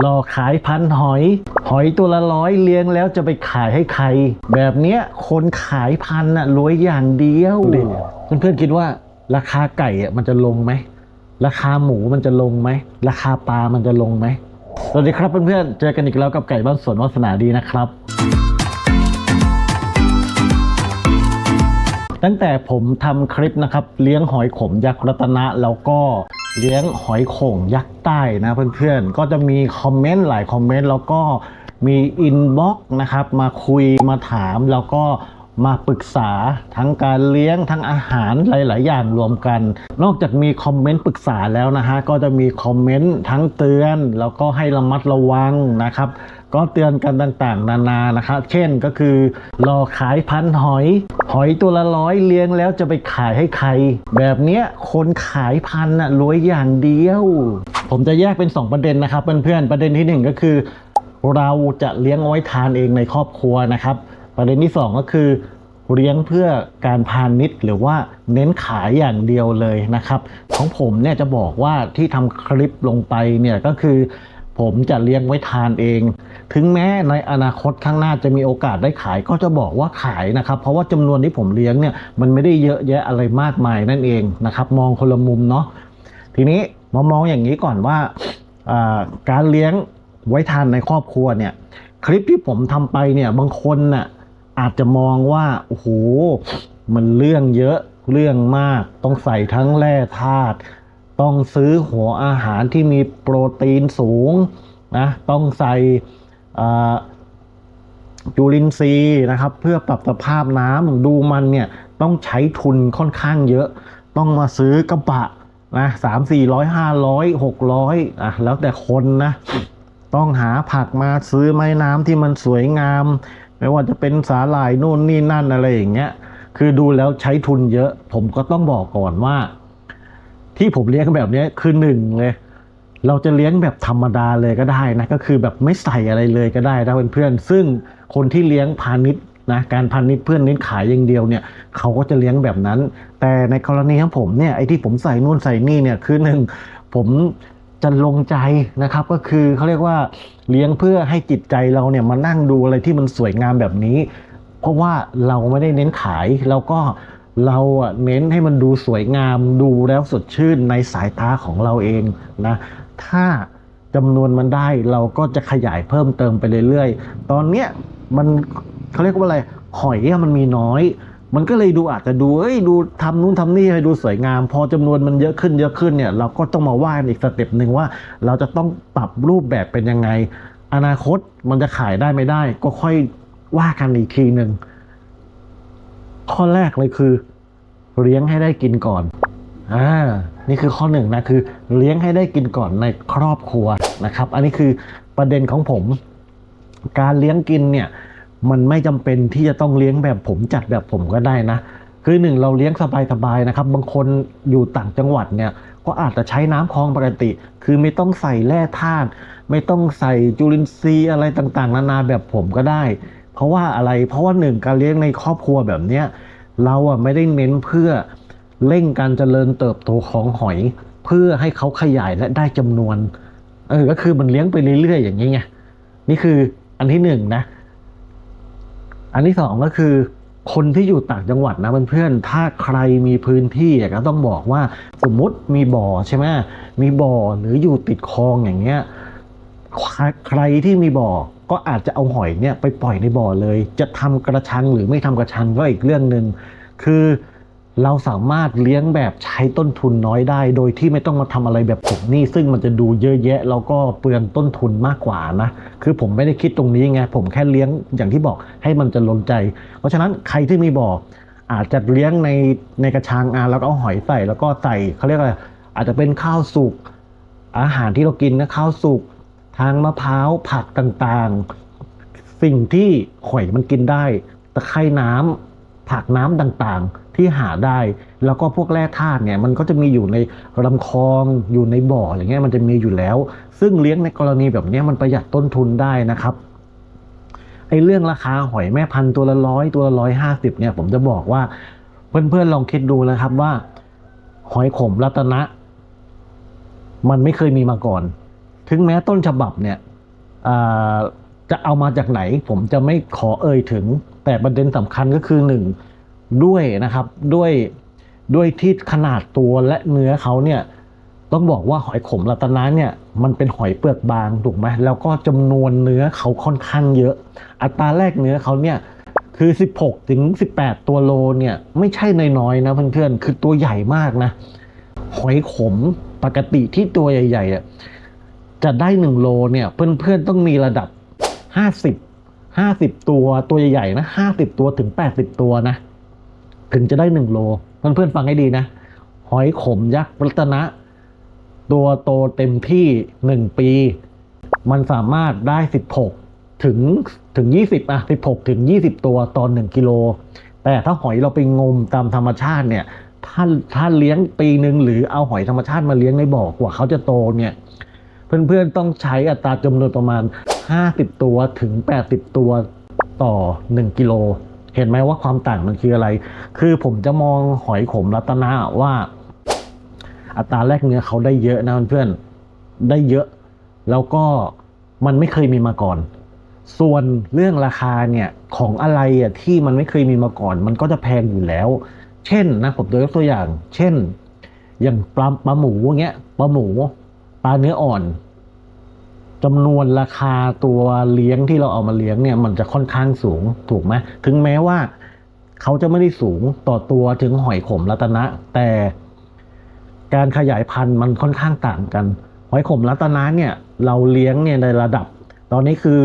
หลอกขายพันหอย หอยตัวละร้อยเลี้ยงแล้วจะไปขายให้ใคร แบบเนี้ยคนขายพันน่ะรวยอย่างเดียวเพื่อนๆคิดว่าราคาไก่อะมันจะลงไหมราคาหมูมันจะลงไหมราคาปลามันจะลงไหมสวัสดีครับเพื่อนๆเจอกันอีกแล้วกับไก่บ้านสวนวาสนาดีนะครับ ตั้งแต่ผมทำคลิปนะครับ เลี้ยงหอยขมยักษ์รัตนะแล้วก็ เลี้ยงหอยโข่งยักษ์ใต้นะเพื่อนๆ ก็จะมีคอมเมนต์หลายคอมเมนต์แล้วก็มีอินบ็อกซ์นะครับมาคุยมาถามแล้วก็มาปรึกษาทั้งการเลี้ยงทั้งอาหารหลาย ๆ อย่างรวมกัน นอกจากมีคอมเมนต์ปรึกษาแล้วนะฮะก็จะมีคอมเมนต์ทั้งเตือน แล้วก็ให้ระมัดระวังนะครับ ก็เตือนกันต่างๆ นานานะครับ เช่นก็คือรอขายพันหอย หอยตัวละร้อยเลี้ยงแล้วจะไปขายให้ใคร แบบเนี้ยคนขายพันน่ะรวยอย่างเดียว ผมจะแยกเป็น 2 ประเด็นนะครับเพื่อนๆประเด็นที่ 1 ก็คือ เราจะเลี้ยงเอาไว้ทานเองในครอบครัวนะครับ ประเด็นที่ 2 ก็คือเลี้ยงเพื่อการพาณิชย์หรือว่าเน้นขายอย่างเดียวเลยนะครับ ของผมเนี่ยจะบอกว่าที่ทำคลิปลงไปเนี่ยก็คือ ผมจะเลี้ยงไว้ทานเอง ถึงแม้ในอนาคตข้างหน้าจะมีโอกาสได้ขายก็จะบอกว่าขายนะครับ เพราะว่าจำนวนที่ผมเลี้ยงเนี่ยมันไม่ได้เยอะแยะอะไรมากมายนั่นเองนะครับ มองคนละมุมเนาะทีนี้มามองอย่างนี้ก่อนว่าอ่าการเลี้ยงไว้ทานในครอบครัวเนี่ย คลิปที่ผมทำไปเนี่ยบางคนน่ะอาจจะมองว่าโอ้โหมันเรื่องเยอะเรื่องมาก ต้องใส่ทั้งแร่ธาตุ ต้องซื้อหัวอาหารที่มีโปรตีนสูงนะต้องใส่จุลินทรีย์นะครับเพื่อปรับสภาพน้ำดูมันเนี่ยต้องใช้ทุนค่อนข้างเยอะ ต้องมาซื้อกระบะนะสามสี่ร้อยห้าร้อยหกร้อยอะแล้วแต่คนนะต้องหาผักมาซื้อไม้น้ำที่มันสวยงาม ไม่ว่าจะเป็นสาหร่ายนู่นนี่นั่นอะไรอย่างเงี้ยคือดูแล้วใช้ทุนเยอะ ผมก็ต้องบอกก่อนว่า ที่ผมเลี้ยงแบบนี้คือหนึ่งเลยเราจะเลี้ยงแบบธรรมดาเลยก็ได้นะก็คือแบบไม่ใส่อะไรเลยก็ได้นะเพื่อนๆซึ่งคนที่เลี้ยงพาณิชย์นะการพาณิชย์เพื่อนเน้นขายอย่างเดียวเนี่ยเขาก็จะเลี้ยงแบบนั้น แต่ในกรณีของผมเนี่ยไอ้ที่ผมใส่นู่นใส่นี่เนี่ยคือหนึ่งผมจะลงใจนะครับก็คือเขาเรียกว่าเลี้ยงเพื่อให้จิตใจเราเนี่ยมานั่งดูอะไรที่มันสวยงามแบบนี้ เพราะว่าเราไม่ได้เน้นขายแล้วก็ เราอะเน้นให้มันดูสวยงามดูแล้วสดชื่นในสายตาของเราเองนะถ้าจำนวนมันได้เราก็จะขยายเพิ่มเติมไปเรื่อยๆ ตอนเนี้ยมันเขาเรียกว่าอะไรหอยมันมีน้อย มันก็เลยดูอาจจะดูเอ้ยดูทำนู่นทำนี่ให้ดูสวยงาม พอจำนวนมันเยอะขึ้นเยอะขึ้นเนี่ยเราก็ต้องมาว่ากันอีกสเต็ปหนึ่งว่า เราจะต้องปรับรูปแบบเป็นยังไง อนาคตมันจะขายได้ไม่ได้ ก็ค่อยว่ากันอีกทีหนึ่ง ข้อแรกเลยคือ เลี้ยงให้ได้กินก่อนอ่านี่คือข้อหนึ่งนะคือ เลี้ยงให้ได้กินก่อนในครอบครัวนะครับ อันนี้คือประเด็นของผม การเลี้ยงกินเนี่ยมันไม่จำเป็นที่จะต้องเลี้ยงแบบผมจัดแบบผมก็ได้นะ คือหนึ่งเราเลี้ยงสบายๆนะครับ บางคนอยู่ต่างจังหวัดเนี่ยก็อาจจะใช้น้ำคลองปกติ คือไม่ต้องใส่แร่ธาตุไม่ต้องใส่จุลินทรีย์อะไรต่างๆ นานาแบบผมก็ได้ ราะว่าอะไรเพราะว่าหนึ่งการเลี้ยงในครอบครัวแบบเนี้ยเราอะไม่ได้เน้นเพื่อเร่งการเจริญเติบโตของหอย เพื่อให้เขาขยายและได้จำนวนเออก็คือมันเลี้ยงไปเรื่อยๆอย่างนี้ไงนี่คืออันที่หนึ่งนะ อันที่สองก็คือ คนที่อยู่ต่างจังหวัดนะเพื่อนๆถ้าใครมีพื้นที่ก็ต้องบอกว่าสมมติมีบ่อใช่ไหมมีบ่อหรืออยู่ติดคลองอย่างเงี้ย ใครที่มีบ่อก็อาจจะเอาหอยเนี่ยไปปล่อยในบ่อเลย จะทำกระชังหรือไม่ทำกระชังก็อีกเรื่องหนึ่งคือเราสามารถเลี้ยงแบบใช้ต้นทุนน้อยได้ โดยที่ไม่ต้องมาทำอะไรแบบผมนี่ซึ่งมันจะดูเยอะแยะ แล้วก็เปลืองต้นทุนมากกว่านะ คือผมไม่ได้คิดตรงนี้ไงผมแค่เลี้ยงอย่างที่บอกให้มันจะลนใจ เพราะฉะนั้นใครที่มีบ่ออาจจะเลี้ยงในในกระชังอะแล้วก็เอาหอยใส่แล้วก็ใส่เขาเรียกอะไรอาจจะเป็นข้าวสุกอาหารที่เรากินนะข้าวสุก ทางมะพร้าวผักต่างๆ สิ่งที่หอยมันกินได้ ตะไคร่น้ำผักน้ำต่างๆ ที่หาได้ แล้วก็พวกแร่ธาตุเนี่ยมันก็จะมีอยู่ในลำคลองอยู่ในบ่ออย่างเงี้ยมันจะมีอยู่แล้ว ซึ่งเลี้ยงในกรณีแบบนี้มันประหยัดต้นทุนได้นะครับไอ้เรื่องราคาหอยแม่พันตัวละร้อยตัวละร้อยห้าสิบเนี่ยผมจะบอกว่าเพื่อนๆลองคิดดูนะครับว่า หอยขมรัตนะ มันไม่เคยมีมาก่อน ถึงแม้ต้นฉบับเนี่ยจะเอามาจากไหนผมจะไม่ขอเอ่ยถึง แต่ประเด็นสำคัญก็คือหนึ่งด้วยนะครับด้วยด้วยที่ขนาดตัวและเนื้อเขาเนี่ยต้องบอกว่าหอยขมรัตนะเนี่ยมันเป็นหอยเปลือกบางถูกไหมแล้วก็จำนวนเนื้อเขาค่อนข้างเยอะ อัตราแรกเนื้อเขาเนี่ยคือ 16ถึง18 ตัวโลเนี่ยไม่ใช่น้อยๆนะเพื่อนๆคือตัวใหญ่มากนะ หอยขมปกติที่ตัวใหญ่ๆอะ จะได้หนึ่งโลเนี่ยเพื่อนๆต้องมีระดับห้าสิบห้าสิบตัวตัวใหญ่ๆนะห้าสิบตัวถึงแปดสิบตัวนะ ถึงจะได้หนึ่งโล เพื่อนๆฟังให้ดีนะ หอยขมยักษ์รัตนะ ตัวโตเต็มที่หนึ่งปี มันสามารถได้สิบหกถึงถึงยี่สิบอะสิบหกถึงยี่สิบตัวตอหนึ่งกิโล แต่ถ้าหอยเราไปงมตามธรรมชาติเนี่ยถ้าถ้าเลี้ยงปีหนึ่งหรือเอาหอยธรรมชาติมาเลี้ยงในบ่อกว่าเขาจะโตเนี่ย เพื่อนๆต้องใช้อัตราจำนวนประมาณ 50 ตัวถึง 80 ตัวต่อ 1 กิโล เห็นไหมว่าความต่างมันคืออะไร คือผมจะมองหอยขมรัตนะว่า อัตราแลกเนื้อเขาได้เยอะนะเพื่อนๆได้เยอะ แล้วก็มันไม่เคยมีมาก่อน ส่วนเรื่องราคาเนี่ยของอะไรอะที่มันไม่เคยมีมาก่อน มันก็จะแพงอยู่แล้ว เช่นนะผมยกตัวอย่าง เช่น อย่างปลาปลาหมูเงี้ยปลาหมู ปลาเนื้ออ่อนจำนวนราคาตัวเลี้ยงที่เราเอามาเลี้ยงเนี่ย มันจะค่อนข้างสูงถูกไหมถึงแม้ว่าเขาจะไม่ได้สูงต่อตัวถึงหอยขมรัตนะ แต่การขยายพันธุ์มันค่อนข้างต่างกัน หอยขมรัตนะเนี่ย เราเลี้ยงเนี่ยในระดับ ตอนนี้คือ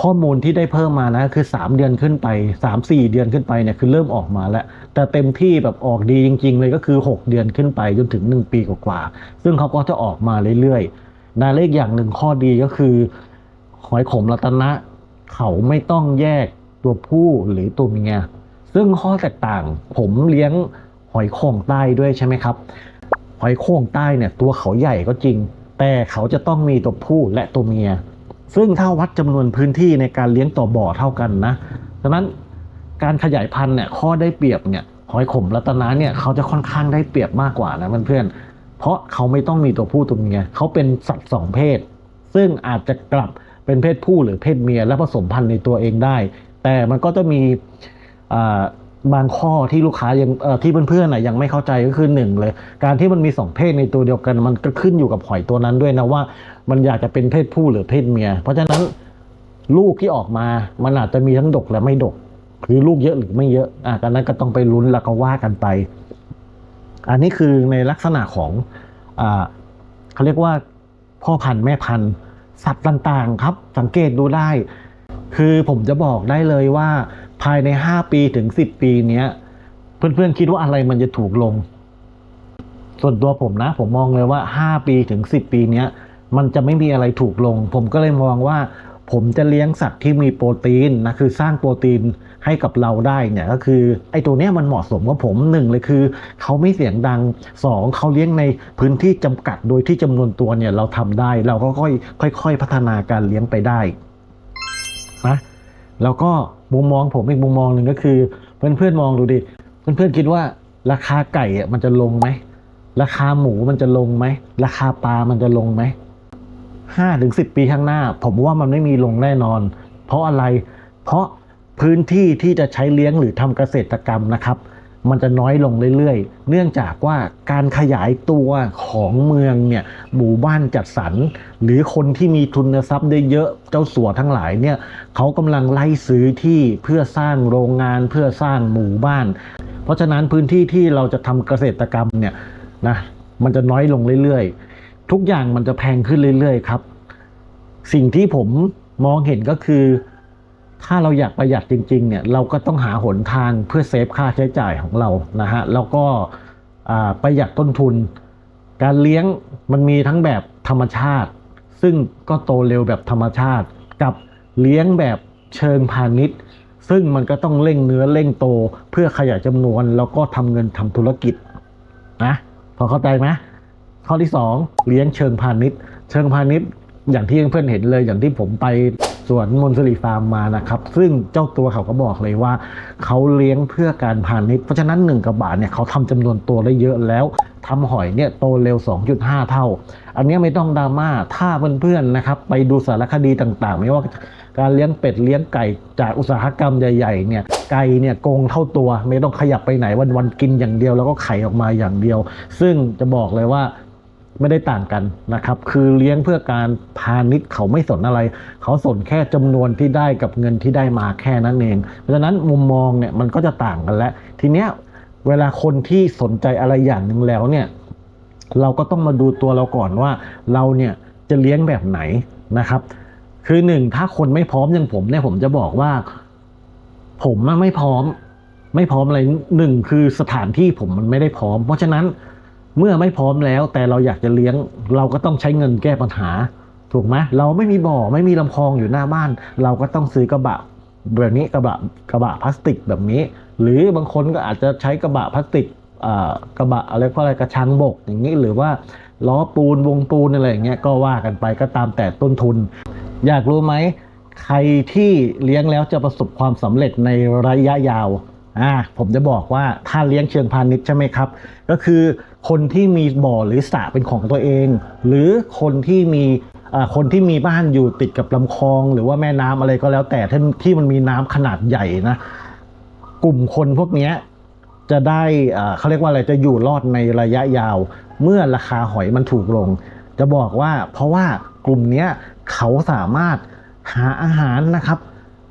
ข้อมูลที่ได้เพิ่มมานะคือ 3 เดือนขึ้นไป 3 4 เดือนขึ้นไปเนี่ยคือเริ่มออกมาแล้ว แต่เต็มที่แบบออกดีจริง ๆ เลยก็คือ 6 เดือนขึ้นไปจนถึง 1 ปีกว่าๆซึ่งเขาก็จะออกมาเรื่อยๆนะเลขอย่างหนึ่งข้อดีก็คือ หอยขมรัตนะ เขาไม่ต้องแยกตัวผู้หรือตัวเมียซึ่งข้อแตกต่างผมเลี้ยงหอยโข่งใต้ด้วยใช่ไหมครับ หอยโข่งใต้เนี่ยตัวเขาใหญ่ก็จริง แต่เขาจะต้องมีตัวผู้และตัวเมีย ซึ่งถ้าวัดจำนวนพื้นที่ในการเลี้ยงต่อบ่อเท่ากันนะดังนั้นการขยายพันธุ์เนี่ยข้อได้เปรียบเนี่ยหอยขมรัตนะเนี่ยเขาจะค่อนข้างได้เปรียบมากกว่านะเพื่อนๆเพราะเขาไม่ต้องมีตัวผู้ตัวเมียเขาเป็นสัตว์สองเพศ ซึ่งอาจจะกลับเป็นเพศผู้หรือเพศเมียและผสมพันธุ์ในตัวเองได้ แต่มันก็จะมีอ่า บางข้อที่ลูกค้ายังที่เพื่อนๆน่ะยังไม่เข้าใจก็คือหนึ่งเลย การที่มันมีสองเพศในตัวเดียวกัน มันก็ขึ้นอยู่กับหอยตัวนั้นด้วยนะว่า มันอยากจะเป็นเพศผู้หรือเพศเมีย เพราะฉะนั้นลูกที่ออกมามันอาจจะมีทั้งดกและไม่ดกหรือลูกเยอะหรือไม่เยอะอะกันนั้นก็ต้องไปลุ้นแล้วก็ว่ากันไป อันนี้คือในลักษณะของอ่าเขาเรียกว่าพ่อพันธุ์แม่พันธุ์สัตว์ต่างๆ ครับ สังเกตดูได้ คือผมจะบอกได้เลยว่าภายใน 5 ปีถึง 10 ปีเนี้ย เพื่อนๆคิดว่าอะไรมันจะถูกลง ส่วนตัวผมนะ ผมมองเลยว่า 5 ปีถึง 10 ปีเนี้ย มันจะไม่มีอะไรถูกลง ผมก็เลยมองว่า ผมจะเลี้ยงสัตว์ที่มีโปรตีนนะคือสร้างโปรตีนให้กับเราได้เนี่ยก็คือไอ้ตัวเนี้ยมันเหมาะสมกับผมหนึ่งเลยคือเขาไม่เสียงดังสองเขาเลี้ยงในพื้นที่จำกัดโดยที่จำนวนตัวเนี่ยเราทำได้ เราก็ค่อยค่อยๆพัฒนาการเลี้ยงไปได้ นะแล้วก็มุมมองผมอีกมุมมองหนึ่งก็คือ เพื่อนเพื่อนมองดูดิเพื่อนเพื่อนคิดว่าราคาไก่อะมันจะลงไหมราคาหมูมันจะลงไหมราคาปลามันจะลงไหมห้าถึงสิบปีข้างหน้า ผมว่ามันไม่มีลงแน่นอน เพราะอะไรเพราะพื้นที่ที่จะใช้เลี้ยงหรือทำเกษตรกรรมนะครับ มันจะน้อยลงเรื่อยๆ เนื่องจากว่าการขยายตัวของเมืองเนี่ยหมู่บ้านจัดสรร หรือคนที่มีทุนทรัพย์ได้เยอะเจ้าสัวทั้งหลายเนี่ยเขากำลังไล่ซื้อที่เพื่อสร้างโรงงานเพื่อสร้างหมู่บ้าน เพราะฉะนั้นพื้นที่ที่เราจะทำเกษตรกรรมเนี่ยนะมันจะน้อยลงเรื่อยๆ ทุกอย่างมันจะแพงขึ้นเรื่อยๆครับ สิ่งที่ผมมองเห็นก็คือ ถ้าเราอยากประหยัดจริงๆเนี่ยเราก็ต้องหาหนทางเพื่อเซฟค่าใช้จ่ายของเรานะฮะแล้วก็ประหยัดต้นทุน การเลี้ยงมันมีทั้งแบบธรรมชาติ ซึ่งก็โตเร็วแบบธรรมชาติ กับเลี้ยงแบบเชิงพาณิชย์ ซึ่งมันก็ต้องเร่งเนื้อเร่งโตเพื่อขยายจำนวน แล้วก็ทำเงินทำธุรกิจนะพอเข้าใจไหมข้อที่สองเลี้ยงเชิงพาณิชย์ เชิงพาณิชย์อย่างที่เพื่อนเห็นเลยอย่างที่ผมไป สวนมนสรีฟาร์มมานะครับ ซึ่งเจ้าตัวเขาก็บอกเลยว่า เขาเลี้ยงเพื่อการพาณิชย์เพราะฉะนั้นหนึ่งกระบาทเนี่ยเขาทำจำนวนตัวได้เยอะแล้วทำหอยเนี่ยโตเร็ว 2.5 เท่า อันนี้ไม่ต้องดราม่าถ้าเพื่อนๆนะครับ ไปดูสารคดีต่างๆ ไม่ว่าการเลี้ยงเป็ดเลี้ยงไก่จากอุตสาหกรรมใหญ่ๆเนี่ยไก่เนี่ยโกงเท่าตัว ไม่ต้องขยับไปไหนวันๆกินอย่างเดียว แล้วก็ไข่ออกมาอย่างเดียว ซึ่งจะบอกเลยว่า ไม่ได้ต่างกันนะครับ คือเลี้ยงเพื่อการพาณิชย์เขาไม่สนอะไร เขาสนแค่จำนวนที่ได้กับเงินที่ได้มาแค่นั้นเอง เพราะฉะนั้นมุมมองเนี่ยมันก็จะต่างกันแล้ว ทีเนี้ยเวลาคนที่สนใจอะไรอย่างหนึ่งแล้วเนี่ยเราก็ต้องมาดูตัวเราก่อนว่าเราเนี่ยจะเลี้ยงแบบไหนนะครับ คือหนึ่งถ้าคนไม่พร้อมอย่างผมเนี่ยผมจะบอกว่า ผมไม่พร้อม ไม่พร้อมอะไรหนึ่งคือสถานที่ผมมันไม่ได้พร้อม เพราะฉะนั้น เมื่อไม่พร้อมแล้วแต่เราอยากจะเลี้ยง เราก็ต้องใช้เงินแก้ปัญหา ถูกไหมเราไม่มีบ่อไม่มีลำคลองอยู่หน้าบ้าน เราก็ต้องซื้อกระบะแบบนี้กระบะกระบะพลาสติกแบบนี้ หรือบางคนก็อาจจะใช้กระบะพลาสติกกระบะอะไรก็อะไรกระชังบกอย่างนี้หรือว่าล้อปูนวงปูนอะไรอย่างเงี้ยก็ว่ากันไปก็ตามแต่ต้นทุน อยากรู้ไหมใครที่เลี้ยงแล้วจะประสบความสำเร็จในระยะยาวอ่าผมจะบอกว่าถ้าเลี้ยงเชิงพาณิชย์ใช่ไหมครับ ก็คือ คนที่มีบ่อหรือสระเป็นของตัวเอง หรือคนที่มีคนที่มีบ้านอยู่ติดกับลำคลอง หรือว่าแม่น้ำอะไรก็แล้วแต่ที่มันมีน้ำขนาดใหญ่นะ กลุ่มคนพวกนี้จะได้เขาเรียกว่าอะไรจะอยู่รอดในระยะยาว เมื่อราคาหอยมันถูกลง จะบอกว่าเพราะว่ากลุ่มนี้เขาสามารถหาอาหารนะครับ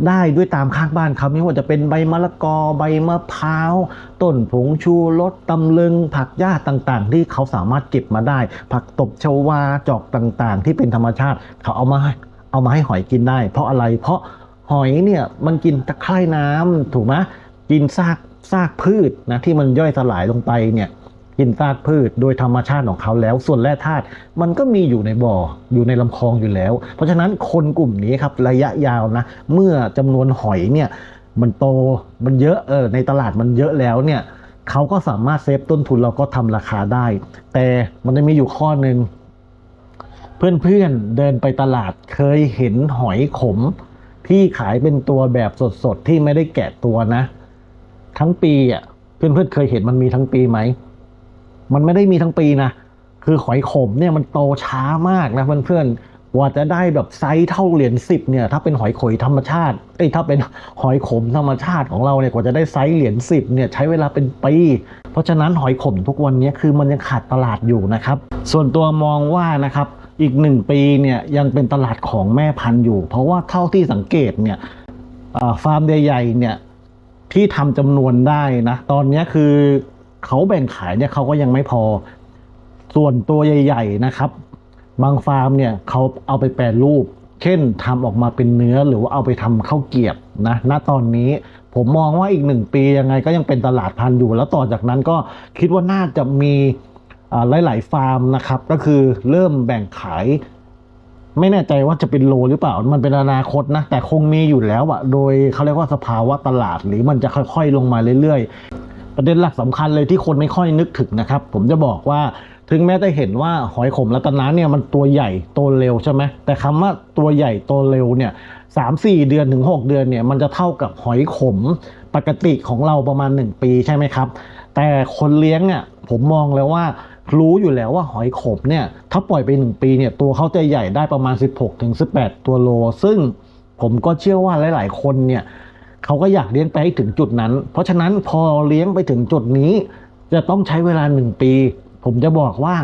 ได้ด้วยตามข้างบ้านเขาไม่ว่าจะเป็นใบมะละกอใบมะพร้าวต้นผงชูรสตำลึง ผักหญ้าต่างๆ ที่เขาสามารถเก็บมาได้ ผักตบชวาจอกต่างๆ ที่เป็นธรรมชาติ เขาเอามาให้เอามาให้หอยกินได้ เพราะอะไรเพราะหอยเนี่ยมันกินตะไคร่น้ำถูกไหมกินซากซากพืชนะที่มันย่อยสลายลงไปเนี่ย กินซากพืช โดยธรรมชาติของเขาแล้ว ส่วนแร่ธาตุมันก็มีอยู่ในบ่ออยู่ในลำคลองอยู่แล้ว เพราะฉะนั้นคนกลุ่มนี้ครับระยะยาวนะเมื่อจำนวนหอยเนี่ยมันโตมันเยอะเออในตลาดมันเยอะแล้วเนี่ยเขาก็สามารถเซฟต้นทุนเราก็ทำราคาได้ แต่มันจะมีอยู่ข้อหนึ่งเพื่อนๆเดินไปตลาดเคยเห็นหอยขม ที่ขายเป็นตัวแบบสดๆ ที่ไม่ได้แกะตัวนะ ทั้งปีอะเพื่อนๆเคยเห็นมันมีทั้งปีไหม มันไม่ได้มีทั้งปีนะ คือหอยขมเนี่ยมันโตช้ามากนะเพื่อนๆกว่าจะได้แบบไซส์เท่าเหรียญสิบเนี่ยถ้าเป็นหอยขมธรรมชาติเอ้ยถ้าเป็นหอยขมธรรมชาติของเราเนี่ยกว่าจะได้ไซส์เหรียญสิบเนี่ยใช้เวลาเป็นปี เพราะฉะนั้นหอยขมทุกวันนี้คือมันยังขาดตลาดอยู่นะครับ ส่วนตัวมองว่านะครับอีกหนึ่งปีเนี่ยยังเป็นตลาดของแม่พันธุ์อยู่ เพราะว่าเท่าที่สังเกตเนี่ยฟาร์มใหญ่ๆเนี่ยที่ทำจำนวนได้นะ ตอนนี้คือ เขาแบ่งขายเนี่ยเขาก็ยังไม่พอ ส่วนตัวใหญ่ๆนะครับ บางฟาร์มเนี่ยเขาเอาไปแปรรูป เช่นทำออกมาเป็นเนื้อหรือว่าเอาไปทำข้าวเกียบนะณตอนนี้ผมมองว่าอีกหนึ่งปียังไงก็ยังเป็นตลาดพันธุ์อยู่ แล้วต่อจากนั้นก็คิดว่าน่าจะมีหลายๆฟาร์มนะครับ ก็คือเริ่มแบ่งขาย ไม่แน่ใจว่าจะเป็นโลหรือเปล่า มันเป็นอนาคตนะ แต่คงมีอยู่แล้วอะโดยเขาเรียกว่าสภาวะตลาดหรือมันจะค่อยๆลงมาเรื่อยๆ ประเด็นหลักสำคัญเลยที่คนไม่ค่อยนึกถึงนะครับ ผมจะบอกว่าถึงแม้จะเห็นว่าหอยขมรัตนะเนี่ยมันตัวใหญ่โตเร็วใช่ไหมแต่คำว่าตัวใหญ่โตเร็วเนี่ยสามสี่เดือนถึงหกเดือนเนี่ยมันจะเท่ากับหอยขมปกติของเราประมาณหนึ่งปีใช่ไหมครับ แต่คนเลี้ยงเนี่ยผมมองแล้วว่ารู้อยู่แล้วว่าหอยขมเนี่ยถ้าปล่อยไปหนึ่งปีเนี่ยตัวเขาจะใหญ่ได้ประมาณ 16ถึง18 ตัวโล ซึ่งผมก็เชื่อว่าหลาย ๆ คนเนี่ย เขาก็อยากเลี้ยงไปให้ถึงจุดนั้น เพราะฉะนั้นพอเลี้ยงไปถึงจุดนี้ จะต้องใช้เวลาหนึ่งปี ผมจะบอกว่า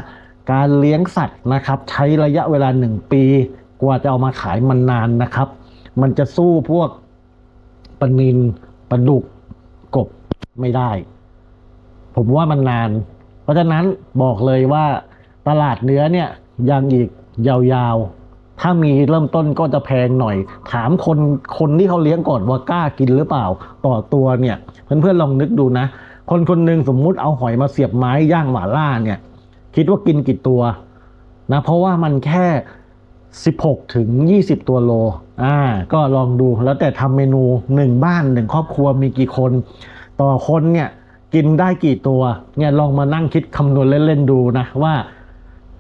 การเลี้ยงสัตว์นะครับ ใช้ระยะเวลาหนึ่งปี กว่าจะเอามาขายมันนานนะครับ มันจะสู้พวกปนินปลาดุกกบไม่ได้ ผมว่ามันนาน เพราะฉะนั้นบอกเลยว่าตลาดเนื้อเนี่ยยังอีกยาวๆ ถ้ามีเริ่มต้นก็จะแพงหน่อย ถามคนคนที่เขาเลี้ยงก่อนว่ากล้ากินหรือเปล่า ต่อตัวเนี่ยเพื่อนๆลองนึกดูนะ คนคนหนึ่งสมมุติเอาหอยมาเสียบไม้ย่างหมาล่าเนี่ย คิดว่ากินกี่ตัวนะเพราะว่ามันแค่ 16 ถึง 20 ตัวโลอ่าก็ลองดูแล้วแต่ทำเมนูหนึ่งบ้านหนึ่งครอบครัวมีกี่คน ต่อคนเนี่ยกินได้กี่ตัวเนี่ยลองมานั่งคิดคำนวณเล่นๆดูนะว่า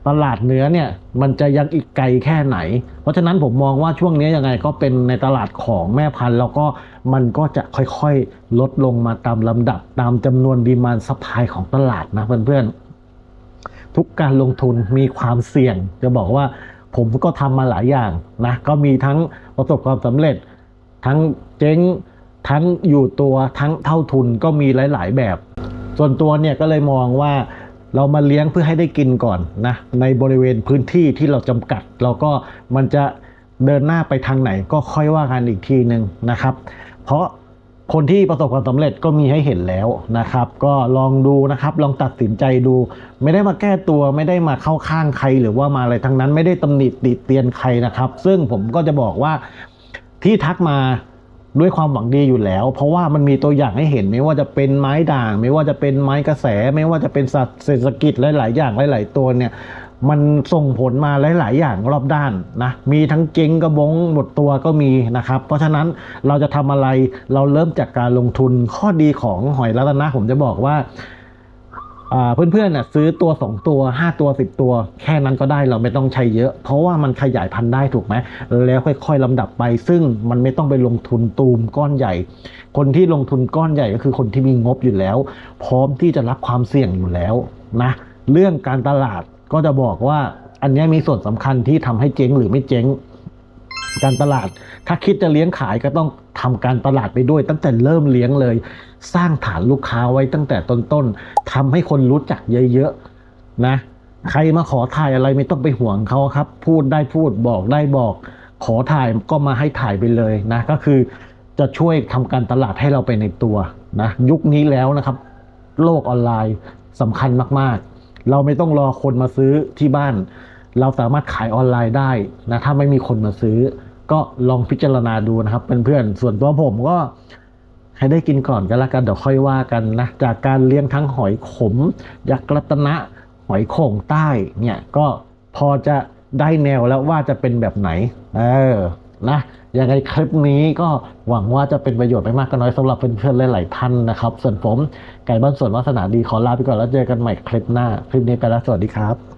ตลาดเนื้อเนี่ยมันจะยังอีกไกลแค่ไหน เพราะฉะนั้นผมมองว่าช่วงนี้ยังไงก็เป็นในตลาดของแม่พันธุ์ แล้วก็มันก็จะค่อยๆ ลดลงมาตามลำดับตามจำนวนดีมานซัพพลายของตลาดนะเพื่อนๆ ทุกการลงทุนมีความเสี่ยง จะบอกว่าผมก็ทำมาหลายอย่างนะก็มีทั้งประสบความสำเร็จ ทั้งเจ๊งทั้งอยู่ตัวทั้งเท่าทุนก็มีหลาย ๆ แบบ ส่วนตัวเนี่ยก็เลยมองว่า เรามาเลี้ยงเพื่อให้ได้กินก่อนนะในบริเวณพื้นที่ที่เราจำกัดแล้วก็มันจะเดินหน้าไปทางไหนก็ค่อยว่ากันอีกทีหนึ่งนะครับ เพราะคนที่ประสบความสำเร็จก็มีให้เห็นแล้วนะครับ ก็ลองดูนะครับลองตัดสินใจดู ไม่ได้มาแก้ตัวไม่ได้มาเข้าข้างใครหรือว่ามาอะไรทั้งนั้นไม่ได้ตำหนิติเตียนใครนะครับ ซึ่งผมก็จะบอกว่าที่ทักมา ด้วยความหวังดีอยู่แล้ว เพราะว่ามันมีตัวอย่างให้เห็นไม่ว่าจะเป็นไม้ด่าง ไม่ว่าจะเป็นไม้กระแส ไม่ว่าจะเป็นสัตว์เศรษฐกิจหลาย ๆ อย่างหลาย ๆ ตัวเนี่ยมันส่งผลมาหลาย ๆ อย่างรอบด้านนะ มีทั้งเจ๊งกระบงหมดตัวก็มีนะครับ เพราะฉะนั้นเราจะทำอะไรเราเริ่มจากการลงทุนข้อดีของหอยรัตนะผมจะบอกว่าอ่า เพื่อนๆน่ะซื้อตัว 2 ตัว 5 ตัว 10 ตัว แค่นั้นก็ได้เราไม่ต้องใช้เยอะ เพราะว่ามันขยายพันธุ์ได้ถูกไหมแล้วค่อยๆลำดับไป ซึ่งมันไม่ต้องไปลงทุนตูมก้อนใหญ่ คนที่ลงทุนก้อนใหญ่ก็คือคนที่มีงบอยู่แล้ว พร้อมที่จะรับความเสี่ยงอยู่แล้วนะเรื่องการตลาดก็จะบอกว่าอันนี้มีส่วนสำคัญที่ทำให้เจ๊งหรือไม่เจ๊ง การตลาด ถ้าคิดจะเลี้ยงขายก็ต้องทำการตลาดไปด้วย ตั้งแต่เริ่มเลี้ยงเลย สร้างฐานลูกค้าไว้ตั้งแต่ต้นๆทำให้คนรู้จักเยอะๆนะใครมาขอถ่ายอะไรไม่ต้องไปห่วงเขาครับ พูดได้พูดบอกได้บอก ขอถ่ายก็มาให้ถ่ายไปเลยนะ ก็คือจะช่วยทำการตลาดให้เราไปในตัวนะยุคนี้แล้วนะครับ โลกออนไลน์สำคัญมากๆ เราไม่ต้องรอคนมาซื้อที่บ้าน เราสามารถขายออนไลน์ได้นะถ้าไม่มีคนมาซื้อ ก็ลองพิจารณาดูนะครับเพื่อนๆส่วนตัวผมก็ให้ได้กินก่อนก็แล้วกันเดี๋ยวค่อยว่ากันนะจากการเลี้ยงทั้งหอยขม ยักษ์รัตนะหอยโข่งใต้เนี่ยก็พอจะได้แนวแล้วว่าจะเป็นแบบไหน เออนะยังไงคลิปนี้ก็หวังว่าจะเป็นประโยชน์ไม่มากก็น้อยสำหรับเพื่อนๆหลายๆท่านนะครับ ส่วนผมไก่บ้านสวนวาสนาดีขอลาไปก่อนแล้วเจอกันใหม่คลิปหน้า คลิปนี้ไปแล้วสวัสดีครับ